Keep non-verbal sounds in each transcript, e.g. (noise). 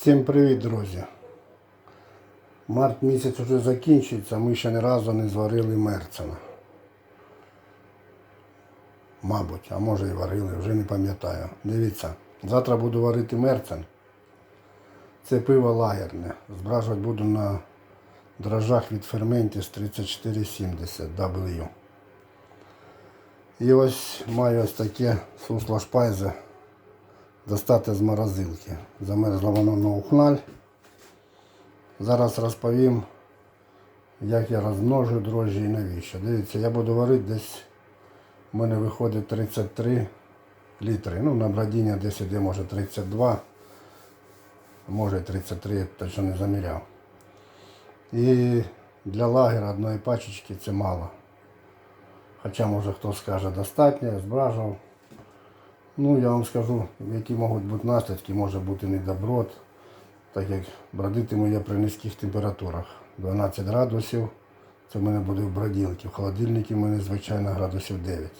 Всім привіт, друзі. Март місяць вже закінчується, ми ще ні разу не зварили мерцена. Мабуть, а може і варили, вже не пам'ятаю. Дивіться, завтра буду варити мерцен. Це пиво лагерне. Збражувати буду на дрожжах від ферментіс 3470 W. І ось маю ось таке сусло шпайзе достати з морозилки. Замерзло воно на ухналь. Зараз розповім, як я розмножую дрожжі і навіщо. Дивіться, я буду варити десь, у мене виходить 33 літри. Ну, на бродіння десь іде, може 32, може 33, я точно не заміряв. І для лагера одної пачечки це мало. Хоча може хто скаже достатньо, я збражував. Ну, я вам скажу, які можуть бути наслідки, може бути недоброт, так як бродитиму я при низьких температурах. 12 градусів, це в мене буде в броділці. В холодильнику в мене, звичайно, градусів 9.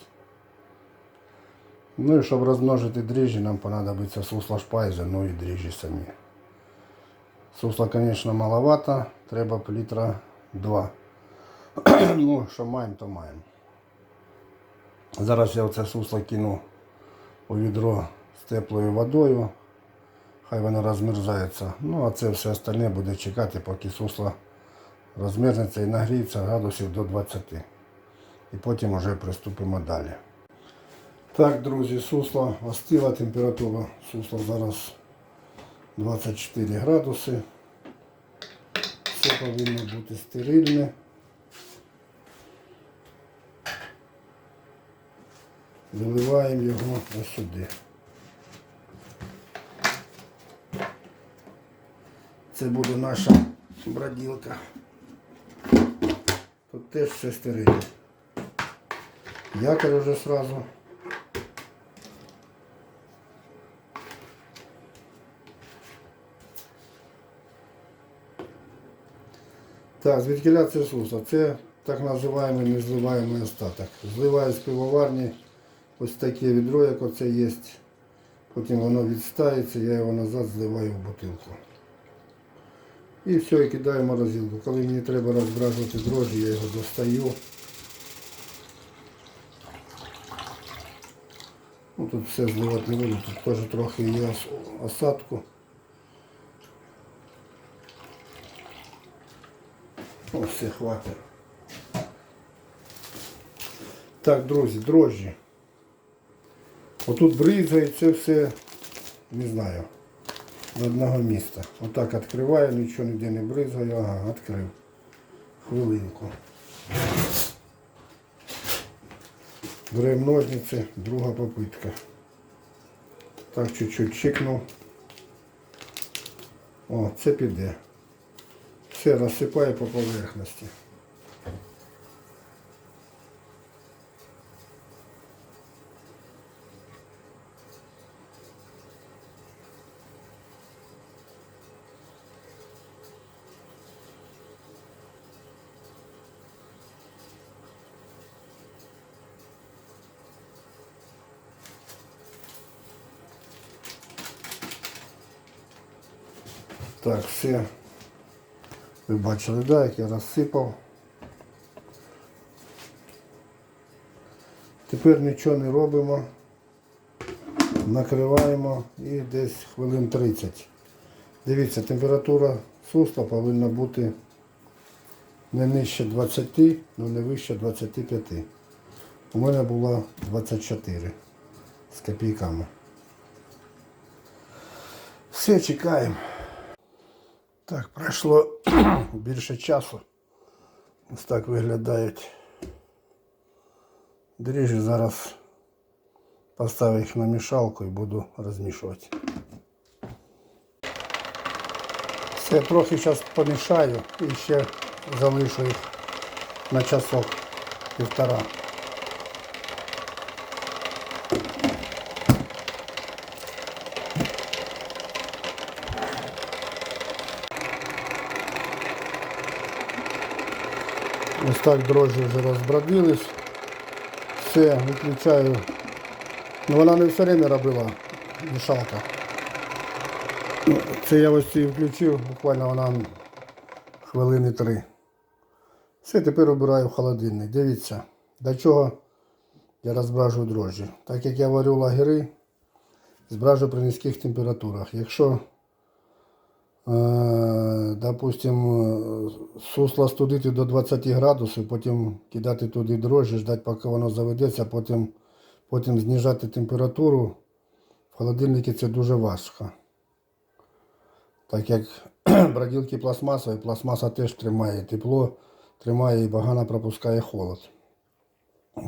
Ну і щоб розмножити дріжджі, нам понадобиться сусло шпайзе, ну і дріжджі самі. Сусла, звісно, маловато, треба літра 2. (clears throat) ну, що маємо, то маємо. Зараз я оце сусло кину у відро з теплою водою. Хай воно розмерзається. Ну а це все остальне буде чекати, поки сусло розмерзнеться і нагріється градусів до 20. І потім вже приступимо далі. Так, друзі, сусло остила температура. Сусло зараз 24 градуси. Все повинно бути стерильне. Виливаємо його ось сюди. Це буде наша броділка. Тут теж все стерильне. Якорь уже сразу. Так, звідкиля це суса. Це так називаємо незливаємий остаток. Зливаю з пивоварні ось таке відро, як оце є. Потім воно відстається, я його назад зливаю в бутилку. І все, і кидаю в морозилку. Коли мені треба розбражувати дрожжі, я його достаю. Ну, тут все зливати не буду, тут теж трохи є осадку. О, все, хватить. Так, друзі, дрожжі. Отут бризгається все, не знаю, до одного міста. Отак відкриваю, нічого ніде не бризгаю, ага, відкрив. Хвилинку. Беремо ножниці, друга попитка. Так, чуть-чуть чикнув. О, це піде. Все розсипаю по поверхності. Так, все. Ви бачили, да, як я розсипав. Тепер нічого не робимо. Накриваємо і десь хвилин 30. Дивіться, температура сусла повинна бути не нижче 20, але не вище 25. У мене була 24 з копійками. Все, чекаємо. Так, пройшло (clears throat) більше часу. Ось так виглядають дріжджі. Зараз поставлю їх на мішалку і буду розмішувати. Все, трохи зараз помішаю і ще залишу їх на часок півтора. Ось так дрожжі вже розбродились. Все, виключаю. Ну вона не все время робила мішалка. Ну, Це я ось її включив, буквально вона хвилини три. Все, тепер обираю в холодильник. Дивіться, до чого я розбражую дрожжі. Так як я варю лагери, збражу при низьких температурах. Якщо, допустим, е, сусло студити до 20 градусів, потім кидати туди дрожжі, ждати, поки воно заведеться, потім, потім знижати температуру, в холодильнику це дуже важко. Так як (clears throat) броділки пластмасові, пластмаса теж тримає тепло, тримає і погано пропускає холод.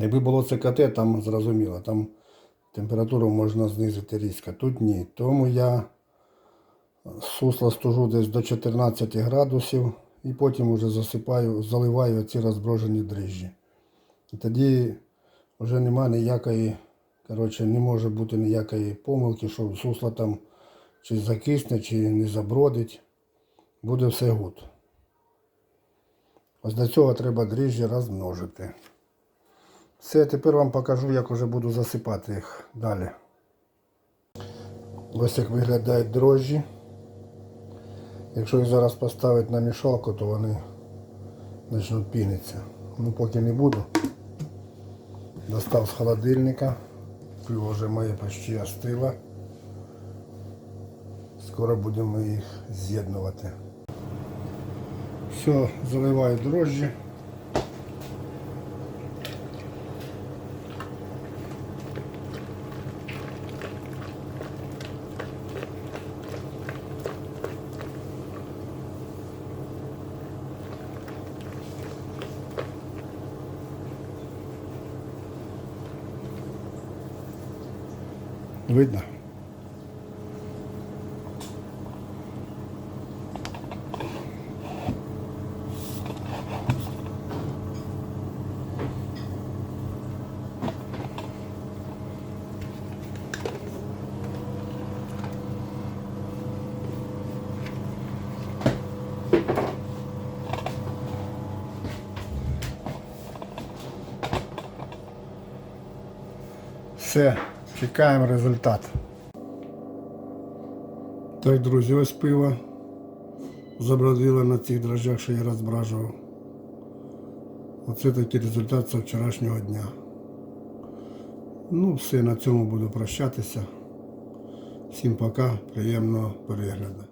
Якби було ЦКТ, там зрозуміло, там температуру можна знизити різко. Тут ні. Тому я сусло стужу десь до 14 градусів і потім вже засипаю, заливаю ці розброжені дріжджі. І тоді вже нема ніякої, коротше, не може бути ніякої помилки, що сусло там чи закисне, чи не забродить. Буде все гуд. Ось до цього треба дріжджі розмножити. Все, тепер вам покажу, як вже буду засипати їх далі. Ось як виглядають дрожжі. Якщо їх зараз поставити на мішалку, то вони почнуть пінитися. Ну поки не буду. Достав з холодильника. Пиво вже моє почти остило. Скоро будемо їх з'єднувати. Все, заливаю дрожжі. Видно? Все, чекаємо результат. Так, друзі, ось пиво забродило на цих дрожжах, що я розбражував. Оце такий результат з вчорашнього дня. Ну, все, на цьому буду прощатися. Всім пока, приємного перегляду.